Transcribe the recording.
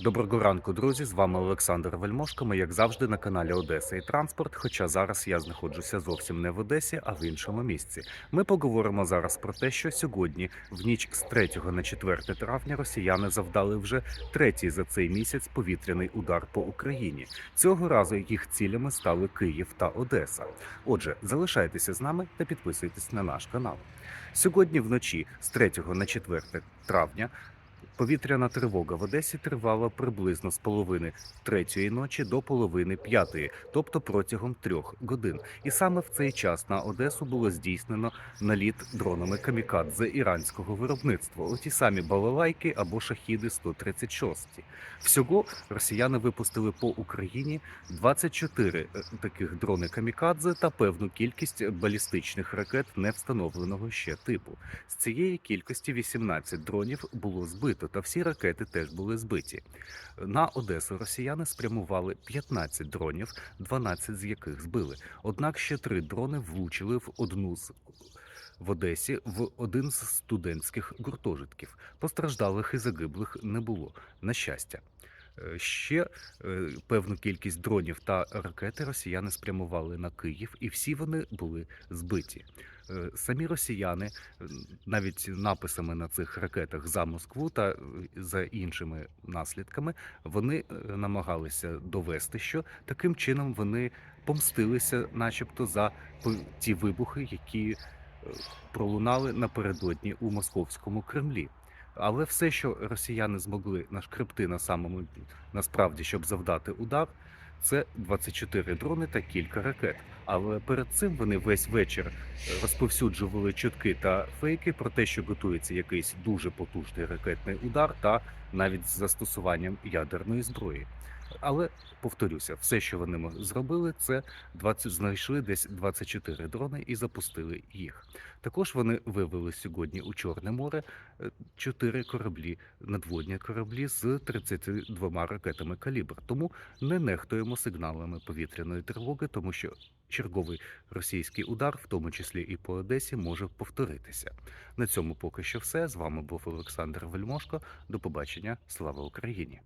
Доброго ранку, друзі. З вами Олександр Вельмошко. Ми, як завжди, на каналі Одеса і Транспорт. Хоча зараз я знаходжуся зовсім не в Одесі, а в іншому місці. Ми поговоримо зараз про те, що сьогодні, в ніч з 3 на 4 травня, росіяни завдали вже третій за цей місяць повітряний удар по Україні. Цього разу їх цілями стали Київ та Одеса. Отже, залишайтеся з нами та підписуйтесь на наш канал. Сьогодні вночі з 3 на 4 травня Повітряна тривога в Одесі тривала приблизно з половини третьої ночі до половини п'ятої, тобто протягом трьох годин. І саме в цей час на Одесу було здійснено наліт дронами камікадзе іранського виробництва. Оті самі балалайки або шахіди 136. Всього росіяни випустили по Україні 24 е, таких дрони камікадзе та певну кількість балістичних ракет невстановленого ще типу. З цієї кількості 18 дронів було збито, та всі ракети теж були збиті. На Одесу росіяни спрямували 15 дронів, 12 з яких збили. Однак ще три дрони влучили в одну з. В Одесі в один з студентських гуртожитків постраждалих і загиблих не було. На щастя, ще е, певну кількість дронів та ракети росіяни спрямували на Київ, і всі вони були збиті. Е, Самі росіяни навіть написами на цих ракетах за Москву та е, за іншими наслідками вони е, намагалися довести, що таким чином вони помстилися, начебто, за ті вибухи, які е, пролунали напередодні у московському Кремлі. Але все, що росіяни змогли нашкребти на самому насправді, щоб завдати удар, це 24 дрони та кілька ракет. Але перед цим вони весь вечір розповсюджували чутки та фейки про те, що готується якийсь дуже потужний ракетний удар, та навіть з застосуванням ядерної зброї. Але повторюся, все, що вони зробили, це 20, знайшли десь 24 дрони і запустили їх. Також вони вивели сьогодні у Чорне море е, чотири кораблі, надводні кораблі з 32 ракетами калібр. Тому не нехтуємо сигналами повітряної тривоги, тому що черговий російський удар, в тому числі і по Одесі, може повторитися. На цьому поки що все. З вами був Олександр Вельмошко. До побачення. Слава Україні!